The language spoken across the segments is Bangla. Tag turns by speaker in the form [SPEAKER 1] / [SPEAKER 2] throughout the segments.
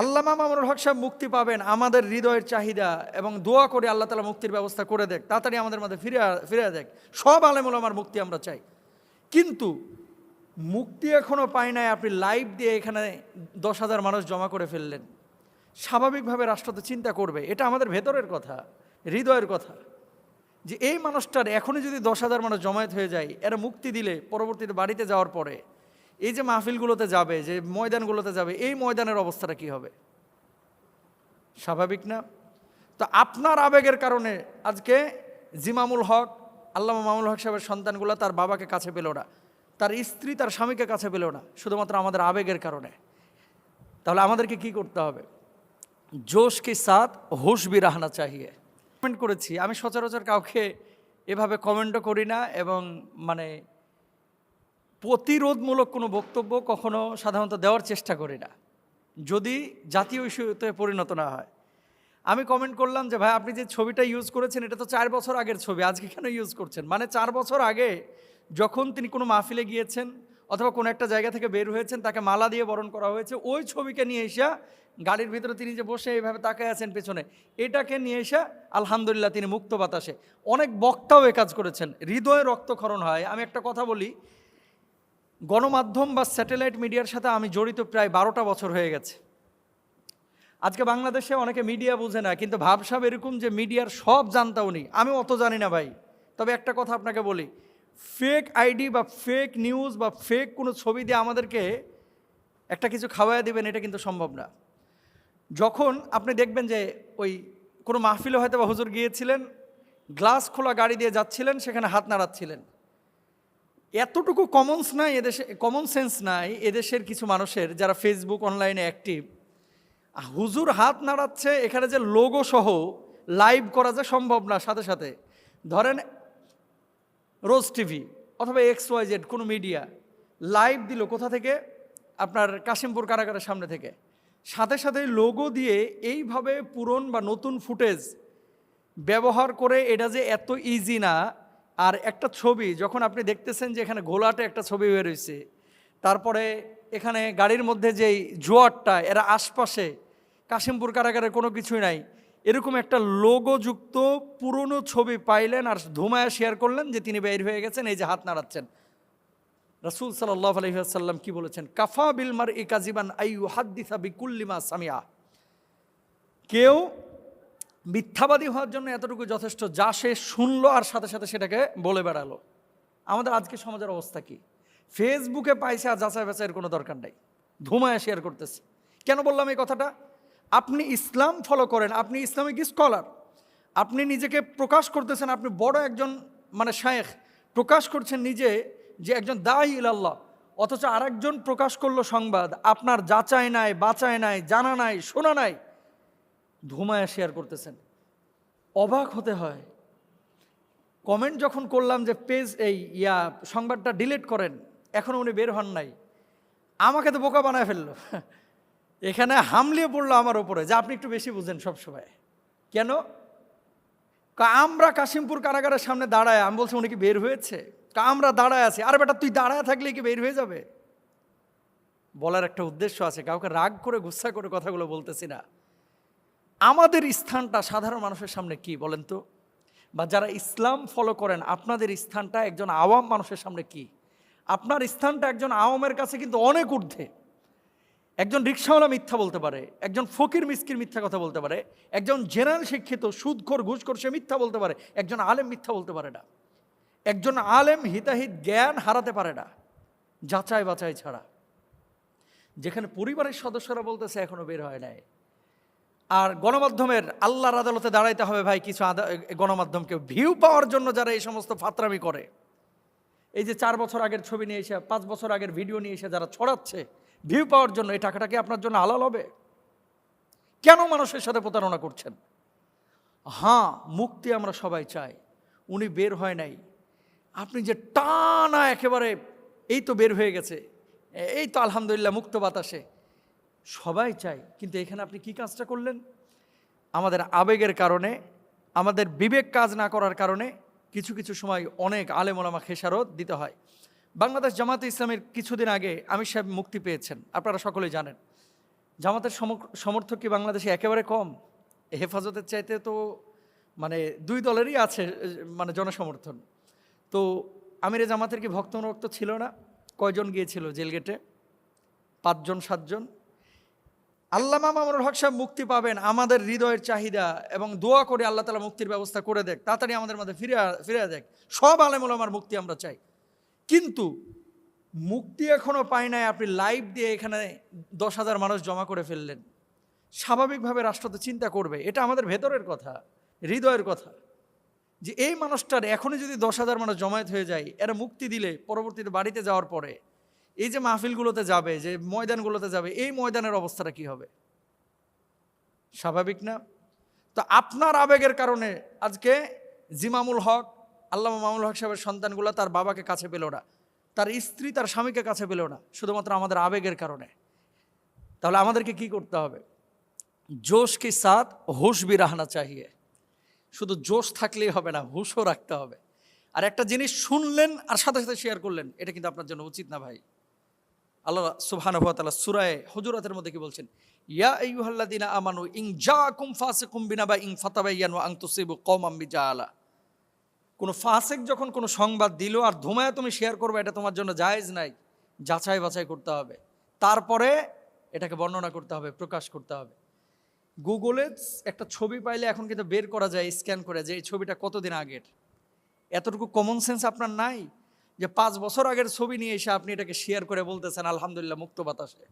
[SPEAKER 1] আল্লামা মামুনুল হক সাহেব মুক্তি পাবেন আমাদের হৃদয়ের চাহিদা এবং দোয়া করে আল্লাহ তালা মুক্তির ব্যবস্থা করে দেখ, তাড়াতাড়ি আমাদের মধ্যে ফিরে ফিরে দেখ। সব আলেমুল আমার মুক্তি আমরা চাই। কিন্তু মুক্তি এখনও পাই নাই, আপনি লাইভ দিয়ে এখানে দশ হাজার মানুষ জমা করে ফেললেন। স্বাভাবিকভাবে রাষ্ট্র তো চিন্তা করবে, এটা আমাদের ভেতরের কথা, হৃদয়ের কথা। যে এই মানুষটার এখনই যদি দশ হাজার মানুষ জমায়েত হয়ে যায়, এরা মুক্তি দিলে পরবর্তীতে বাড়িতে যাওয়ার পরে এই যে মাহফিলগুলোতে যাবে, যে ময়দানগুলোতে যাবে, এই ময়দানের অবস্থাটা কি হবে? স্বাভাবিক না? তো আপনার আবেগের কারণে আজকে জিমামুল হক, আল্লামা মামুল হক সাহেবের সন্তানগুলো তার বাবাকে কাছে পেল না। তার স্ত্রী তার স্বামীকে কাছে পেল না, শুধুমাত্র আমাদের আবেগের কারণে। তাহলে আমাদেরকে কি করতে হবে? জোশ কে সাথ হোশ বি রাহনা চাহিয়ে। কমেন্ট করেছি, আমি সচরাচর কাউকে এভাবে কমেন্টও করি না এবং মানে প্রতিরোধমূলক কোনো বক্তব্য কখনো সাধারণত দেওয়ার চেষ্টা করি না, যদি জাতীয় ইস্যুতে পরিণত না হয়। আমি কমেন্ট করলাম যে, ভাই, আপনি যে ছবিটা ইউজ করেছেন, এটা তো চার বছর আগের ছবি, আজকে কেন ইউজ করছেন? মানে চার বছর আগে যখন তিনি কোনো মাহফিলে গিয়েছেন অথবা কোনো একটা জায়গা থেকে বের হয়েছেন, তাকে মালা দিয়ে বরণ করা হয়েছে, ওই ছবিকে নিয়ে এসে গাড়ির ভিতরে তিনি যে বসে এইভাবে তাকায় আছেন পেছনে, এটাকে নিয়ে এসে আলহামদুলিল্লাহ তিনি মুক্ত বাতাসে। অনেক বক্তাও এ কাজ করেছেন। হৃদয়ে রক্তক্ষরণ হয়। আমি একটা কথা বলি গণমাধ্যম বা স্যাটেলাইট মিডিয়ার সাথে আমি জড়িত প্রায় বারোটা বছর হয়ে গেছে। আজকে বাংলাদেশে অনেকে মিডিয়া বুঝে না, কিন্তু ভাবসাব এরকম যে মিডিয়ার সব জানতা উনি আমি অত জানি না ভাই। তবে একটা কথা আপনাকে বলি ফেক আইডি বা ফেক নিউজ বা ফেক কোনো ছবি দিয়ে আমাদেরকে একটা কিছু খাওয়াই দিবেন, এটা কিন্তু সম্ভব না। যখন আপনি দেখবেন যে ওই কোনো মাহফিলে হয়তো বা হুজুর গিয়েছিলেন, গ্লাস খোলা গাড়ি দিয়ে যাচ্ছিলেন, সেখানে হাত নাড়াচ্ছিলেন। এতটুকু কমনস নাই এদেশে কমন সেন্স নাই এদেশের কিছু মানুষের যারা ফেসবুক অনলাইনে অ্যাক্টিভ হুজুর হাত নাড়াচ্ছে, এখানে যে লোগো সহ লাইভ করা যে সম্ভব না, সাথে সাথে। ধরেন রোজ টিভি অথবা এক্স ওয়াই জেড কোনো মিডিয়া লাইভ দিল কোথা থেকে? আপনার কাশিমপুর কারাগারের সামনে থেকে। সাথে সাথে লোগো দিয়ে এইভাবে পুরন বা নতুন ফুটেজ ব্যবহার করে এটা যে এত ইজি না আর একটা ছবি, যখন আপনি দেখতেছেন যে এখানে ঘোলাটে একটা ছবি বের হয়েছে তারপরে এখানে গাড়ির মধ্যে যেই জোয়ারটা, এরা আশপাশে কাশিমপুর কারাগারে কোনো কিছুই নাই, এরকম একটা লোগোযুক্ত পুরনো ছবি পাইলেন আর ধুমায়া শেয়ার করলেন যে তিনি বের হয়ে গেছেন, এই যে হাত নাড়াচ্ছেন। রসুল সাল্লাহ আলহিহাসাল্লাম কি বলেছেন? কাফা বিলমার ই কাজিবান আইউ হাদ্দিসা বিকুল্লিমা সামিয়া কেউ মিথ্যাবাদী হওয়ার জন্য এতটুকু যথেষ্ট, যা সে শুনলো আর সাথে সাথে সেটাকে বলে বেড়ালো। আমাদের আজকে সমাজের অবস্থা কি? ফেসবুকে পাইছে আর যাচাই বাছাইয়ের কোনো দরকার নেই। ধুমায় শেয়ার করতেছে। কেন বললাম এই কথাটা? আপনি ইসলাম ফলো করেন, আপনি ইসলামিক স্কলার আপনি নিজেকে প্রকাশ করতেছেন, আপনি বড় একজন মানে শায়েখ, প্রকাশ করছেন নিজে যে একজন দায়ী ইলাল্লাহ, অথচ আরেকজন প্রকাশ করল সংবাদ, আপনার যাচাই নাই বাঁচায় নাই, জানা নাই, শোনা নাই। ধুমায় শেয়ার করতেছেন। অবাক হতে হয়। কমেন্ট যখন করলাম যে, পেজ এই ইয়া, সংবাদটা ডিলিট করেন এখনও উনি বের হন নাই। আমাকে তো বোকা বানায় ফেলল। এখানে হামলিয়ে পড়ল আমার ওপরে যে আপনি একটু বেশি বুঝেন সবসময়। কেন? আমরা কাশিমপুর কারাগারের সামনে দাঁড়ায়, আমি বলছি উনি কি বের হয়েছে? আমরা দাঁড়ায় আছি। আরে বেটা, তুই দাঁড়ায় থাকলে কি বের হয়ে যাবে? বলার একটা উদ্দেশ্য আছে, কাউকে রাগ করে গুচ্ছা করে কথাগুলো বলতেছি না। আমাদের স্থানটা সাধারণ মানুষের সামনে কি বলেন তো? বা যারা ইসলাম ফলো করেন, আপনাদের স্থানটা একজন আওয়াম মানুষের সামনে কি? আপনার স্থানটা একজন আওয়ামের কাছে কিন্তু অনেক ঊর্ধ্বে। একজন রিক্সাওয়ালা মিথ্যা বলতে পারে, একজন ফকির মিসকির মিথ্যা কথা বলতে পারে, একজন জেনারেল শিক্ষিত, সুদখোর, ঘুষখোর, সে মিথ্যা বলতে পারে, একজন আলেম মিথ্যা বলতে পারে না। একজন আলেম হিতাহিত জ্ঞান হারাতে পারে না যাচাই বাছাই ছাড়া। যেখানে পরিবারের সদস্যরা বলতেছে, এখনও বের হয় নাই। আর গণমাধ্যমের আল্লাহর আদালতে দাঁড়াইতে হবে ভাই কিছু গণমাধ্যমকে ভিউ পাওয়ার জন্য যারা এই সমস্ত ফাতরামি করে। এই যে চার বছর আগের ছবি নিয়ে এসে, পাঁচ বছর আগের ভিডিও নিয়ে এসে যারা ছড়াচ্ছে ভিউ পাওয়ার জন্য এই টাকাটা কি আপনার জন্য হালাল হবে? কেন মানুষের সাথে প্রতারণা করছেন? হ্যাঁ মুক্তি আমরা সবাই চাই। উনি বের হয় নাই। আপনি যে টানা একেবারে, এই তো বের হয়ে গেছে। এই তো আলহামদুলিল্লাহ মুক্ত বাতাসে। সবাই চাই কিন্তু এখানে আপনি কি কাজটা করলেন? আমাদের আবেগের কারণে, আমাদের বিবেক কাজ না করার কারণে কিছু কিছু সময় অনেক আলেমোলামা খেসারত দিতে হয়। বাংলাদেশ জামাতে ইসলামের কিছুদিন আগে আমির সাহেব মুক্তি পেয়েছেন, আপনারা সকলেই জানেন। জামাতের সমর্থক কি বাংলাদেশে একেবারে কম? হেফাজতের চাইতে তো মানে দুই দলেরই আছে মানে জনসমর্থন। তো আমিরে জামাতের কি ভক্ত ছিল না? কয়জন গিয়েছিল জেলগেটে পাঁচজন, সাতজন? আল্লামা মামুনুল হক সাহেব মুক্তি পাবেন আমাদের হৃদয়ের চাহিদা এবং দোয়া করে আল্লাহ তালা মুক্তির ব্যবস্থা করে দেখ, তাড়াতাড়ি আমাদের মধ্যে ফিরে ফিরে দেখ। সব আলেমুল আমার মুক্তি আমরা চাই। কিন্তু মুক্তি এখনও পাই নাই, আপনি লাইভ দিয়ে এখানে দশ হাজার মানুষ জমা করে ফেললেন। স্বাভাবিকভাবে রাষ্ট্র তো চিন্তা করবে, এটা আমাদের ভেতরের কথা, হৃদয়ের কথা। যে এই মানুষটার এখনই যদি দশ হাজার মানুষ জমায়েত হয়ে যায়, এরা মুক্তি দিলে পরবর্তীতে বাড়িতে যাওয়ার পরে এই যে মাহফিলগুলোতে যাবে, যে ময়দানগুলোতে যাবে, এই ময়দানের অবস্থাটা কি হবে? স্বাভাবিক না? তো আপনার আবেগের কারণে আজকে জিমামুল হক, আল্লামা মামুল হক সাহেবের সন্তানগুলো তার বাবাকে কাছে পেল না। তার স্ত্রী তার স্বামীকে কাছে পেল না, শুধুমাত্র আমাদের আবেগের কারণে। তাহলে আমাদেরকে কি করতে হবে? জোশ কি সাথ হুশ বি রাহনা চাহিয়ে। শুধু জোশ থাকলেই হবে না, হুশও রাখতে হবে। আর একটা জিনিস শুনলেন আর সাথে সাথে শেয়ার করলেন, এটা কিন্তু আপনার জন্য উচিত না ভাই। আল্লাহ তাআলা সূরায়ে মধ্যে কি বলছেন? ইয়া আইয়ুহাল্লাযিনা আমানু, ইন জাআকুম ফাসিকুম বিনাবা ইন ফাতাবায়ানু আন তুসিবু কওমান বিজাহালা কোনো ফাসিক যখন কোনো সংবাদ দিল আর ধুমায় তুমি শেয়ার করবে, এটা তোমার জন্য জায়েজ নাই। যাচাই বাছাই করতে হবে। তারপরে এটাকে বর্ণনা করতে হবে, প্রকাশ করতে হবে। গুগলে একটা ছবি পাইলে এখন কিন্তু বের করা যায়, স্ক্যান করে যে এই ছবিটা কতদিন আগের? এতটুকু কমন সেন্স আপনার নাই? যে পাঁচ বছর আগের ছবি নিয়ে এসে আপনি এটাকে শেয়ার করে বলতেছেন, আলহামদুলিল্লাহ, মুক্ত বাতাসে।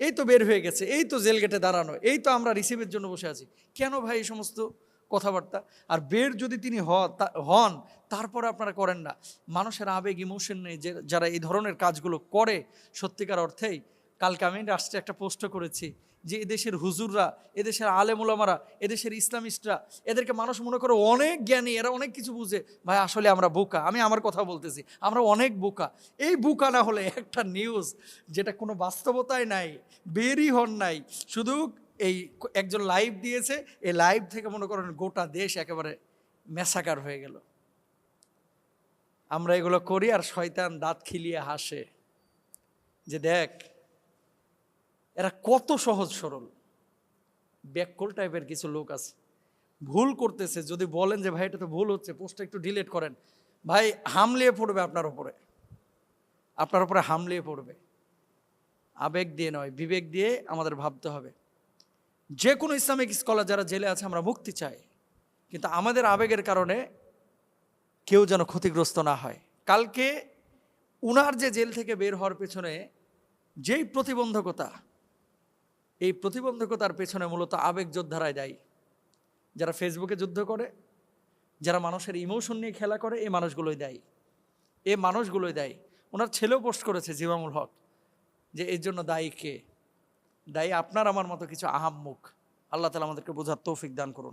[SPEAKER 1] এই তো বের হয়ে গেছে, এই তো জেল গেটে দাঁড়ানো, এই তো আমরা রিসিভের জন্য বসে আছি। কেন ভাই এই সমস্ত কথাবার্তা? আর বের যদি তিনি হন, তারপরে আপনারা করেন না। মানুষের আবেগ ইমোশন নেই যে, যারা এই ধরনের কাজগুলো করে, সত্যিকার অর্থেই কালকে আমি রাষ্ট্রে একটা পোস্ট করেছি যে এদেশের হুজুররা, এদেশের আলেমুলামারা এদেশের ইসলামিস্টরা, এদেরকে মানুষ মনে করে অনেক জ্ঞানী, এরা অনেক কিছু বুঝে। ভাই, আসলে আমরা বোকা। আমি আমার কথা বলতেছি, আমরা অনেক বোকা। এই বোকা না হলে একটা নিউজ যেটা কোনো বাস্তবতায় নাই, বেরই হন নাই। শুধু এই একজন লাইভ দিয়েছে এই লাইভ থেকে মনে করেন গোটা দেশ একেবারে মেসাকার হয়ে গেল। আমরা এগুলো করি আর শয়তান দাঁত খিলিয়ে হাসে। যে দেখ এরা কত সহজ সরল। ব্যাককল টাইপের কিছু লোক আছে। ভুল করতেছে, যদি বলেন যে, ভাই এটা তো ভুল হচ্ছে, পোস্টটা একটু ডিলেট করেন। ভাই, হামলিয়ে পড়বে আপনার ওপরে আপনার ওপরে হামলিয়ে পড়বে। আবেগ দিয়ে নয়, বিবেক দিয়ে আমাদের ভাবতে হবে। যে কোনো ইসলামিক স্কলার যারা জেলে আছে, আমরা মুক্তি চাই। কিন্তু আমাদের আবেগের কারণে কেউ যেন ক্ষতিগ্রস্ত না হয়। কালকে উনার যে জেল থেকে বের হওয়ার পেছনে যেই প্রতিবন্ধকতা এই প্রতিবন্ধকতার পেছনে মূলত আবেগ যোদ্ধারাই দায়ী। যারা ফেসবুকে যুদ্ধ করে, যারা মানুষের ইমোশন নিয়ে খেলা করে, এই মানুষগুলোই দায়ী। এ মানুষগুলোই দায়ী। ওনার ছেলেও পোস্ট করেছে জিবামুল হক যে, এর জন্য দায়ী কে? দায়ী আপনার, আমার মতো কিছু আহাম্মুখ আল্লাহ তালা আমাদেরকে বোঝার তৌফিক দান করুন।